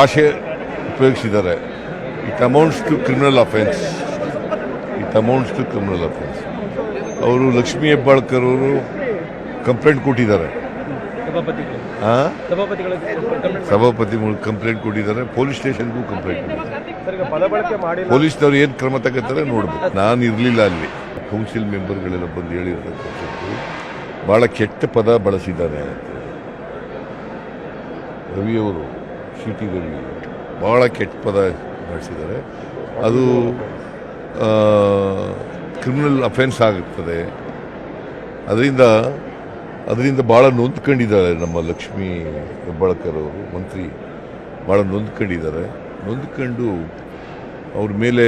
ಭಾಷೆ ಉಪಯೋಗಿಸಿದ್ದಾರೆ. It amounts to criminal offence it amounts to criminal offence ಅವರು ಲಕ್ಷ್ಮೀ ಹೆಬ್ಬಾಳ್ಕರ್ ಅವರು complaint ಕೊಟ್ಟಿದ್ದಾರೆ. ಸಭಾಪತಿಗಳು. ಆ? ಸಭಾಪತಿಗಳು ಕಂಪ್ಲೇಂಟ್ ಸಭಾಪತಿ ಕಂಪ್ಲೇಂಟ್ ಕೊಟ್ಟಿದ್ದಾರೆ. ಪೊಲೀಸ್ ಸ್ಟೇಷನ್ಗೂ ಕಂಪ್ಲೇಂಟ್ ಕೊಟ್ಟಿದ್ದಾರೆ. ಪೊಲೀಸ್ನವರು ಏನು ಕ್ರಮ ತಗೋತಾರೆ ನೋಡ್ಬೇಕು. ನಾನು ಇರಲಿಲ್ಲ ಅಲ್ಲಿ. ಕೌನ್ಸಿಲ್ ಮೆಂಬರ್ಗಳೆಲ್ಲ ಬಂದು ಹೇಳಿರ್ತಕ್ಕಂಥದ್ದು ಭಾಳ ಕೆಟ್ಟ ಪದ ಬಳಸಿದ್ದಾರೆ ರವಿಯವರು ಟಿ ಭಾಳ ಕೆಟ್ಟ ಪದ ಬಳಸಿದ್ದಾರೆ. ಅದು ಕ್ರಿಮಿನಲ್ ಅಫೆನ್ಸ್ ಆಗುತ್ತದೆ. ಅದರಿಂದ ಅದರಿಂದ ಭಾಳ ನೊಂದ್ಕೊಂಡಿದ್ದಾರೆ ನಮ್ಮ ಲಕ್ಷ್ಮೀ ಹೆಬ್ಬಾಳ್ಕರ್ ಅವರು, ಮಂತ್ರಿ. ಭಾಳ ನೊಂದ್ಕೊಂಡಿದ್ದಾರೆ. ನೊಂದ್ಕೊಂಡು ಅವ್ರ ಮೇಲೆ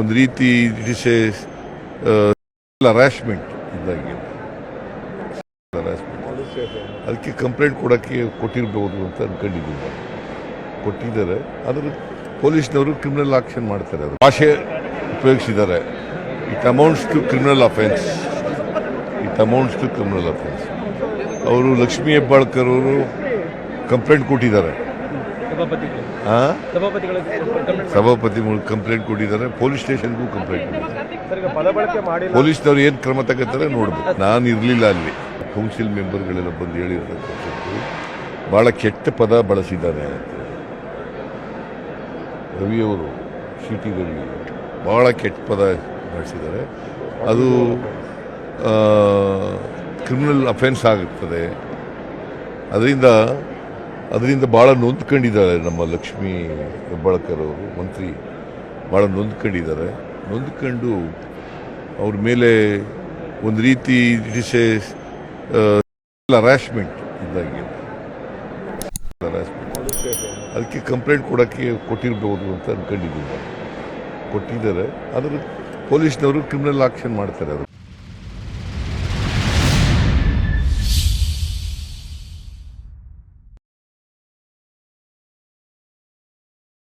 ಒಂದು ರೀತಿ ಇಟ್ ಇಸ್ ಎ ಅರ್ಯಾಶ್ಮೆಂಟ್ ಇದ್ದಾಗೆ ಹರಾಸ್ಮೆಂಟ್ ಅದಕ್ಕೆ ಕಂಪ್ಲೇಂಟ್ ಕೊಡೋಕ್ಕೆ ಕೊಟ್ಟಿರ್ಬೋದು ಅಂತ ಅನ್ಕೊಂಡಿದ್ದೀನಿ. ನಾನು ಕೊಟ್ಟಿದ್ದಾರೆ. ಆದರೆ ಪೊಲೀಸ್ನವರು ಕ್ರಿಮಿನಲ್ ಆಕ್ಷನ್ ಮಾಡ್ತಾರೆ ಅದು. ಭಾಷೆ ಉಪಯೋಗಿಸಿದ್ದಾರೆ. It amounts to criminal offence it amounts to criminal offence ಅವರು ಲಕ್ಷ್ಮೀ ಹೆಬ್ಬಾಳ್ಕರ್ ಅವರು ಕಂಪ್ಲೇಂಟ್ ಕೊಟ್ಟಿದ್ದಾರೆ. ಆ? ಸಭಾಪತಿಗಳು ಕಂಪ್ಲೇಂಟ್ ಸಭಾಪತಿ ಕಂಪ್ಲೇಂಟ್ ಕೊಟ್ಟಿದ್ದಾರೆ ಪೊಲೀಸ್ ಸ್ಟೇಷನ್ಗೂ ಕಂಪ್ಲೇಂಟ್ ಕೊಟ್ಟಿದ್ದಾರೆ. ಪೊಲೀಸ್ನವರು ಏನ್ ಪದ ಪೊಲೀಸ್ನವ್ರು ಏನು ಕ್ರಮ ತಗೋತಾರೆ ನೋಡ್ಬೇಕು. ನಾನು ಇರಲಿಲ್ಲ ಅಲ್ಲಿ. ಕೌನ್ಸಿಲ್ ಮೆಂಬರ್ಗಳೆಲ್ಲ ಬಂದು ಹೇಳಿರ್ತಕ್ಕಂಥದ್ದು ಭಾಳ ಕೆಟ್ಟ ಪದ ಬಳಸಿದ್ದಾರೆ ಅಂತ. ರವಿಯವರು ಸಿ ಟಿ ರವಿ ಭಾಳ ಕೆಟ್ಟ ಪದ ಬಳಸಿದ್ದಾರೆ. ಅದು ಕ್ರಿಮಿನಲ್ ಅಫೆನ್ಸ್ ಆಗುತ್ತದೆ ಅದರಿಂದ ಅದರಿಂದ ಭಾಳ ನೊಂದ್ಕೊಂಡಿದ್ದಾರೆ ನಮ್ಮ ಲಕ್ಷ್ಮೀ ಹೆಬ್ಬಾಳ್ಕರ್ ಅವರು, ಮಂತ್ರಿ. ಭಾಳ ನೊಂದ್ಕೊಂಡಿದ್ದಾರೆ. ನೊಂದ್ಕೊಂಡು ಅವ್ರ ಮೇಲೆ ಒಂದು ರೀತಿ ಇಟ್ ಇಸ್ ಹರಾಸ್ಮೆಂಟ್ ಇದ್ದಾಗೆ ಅದಕ್ಕೆ ಕಂಪ್ಲೇಂಟ್ ಕೊಡೋಕ್ಕೆ ಕೊಟ್ಟಿರ್ಬೋದು ಅಂತ ಅಂದ್ಕೊಂಡಿದ್ದೀನಿ ಕೊಟ್ಟಿದ್ದಾರೆ. ಆದರೆ ಪೊಲೀಸ್ನವರು ಕ್ರಿಮಿನಲ್ ಆಕ್ಷನ್ ಮಾಡ್ತಾರೆ ಅದು.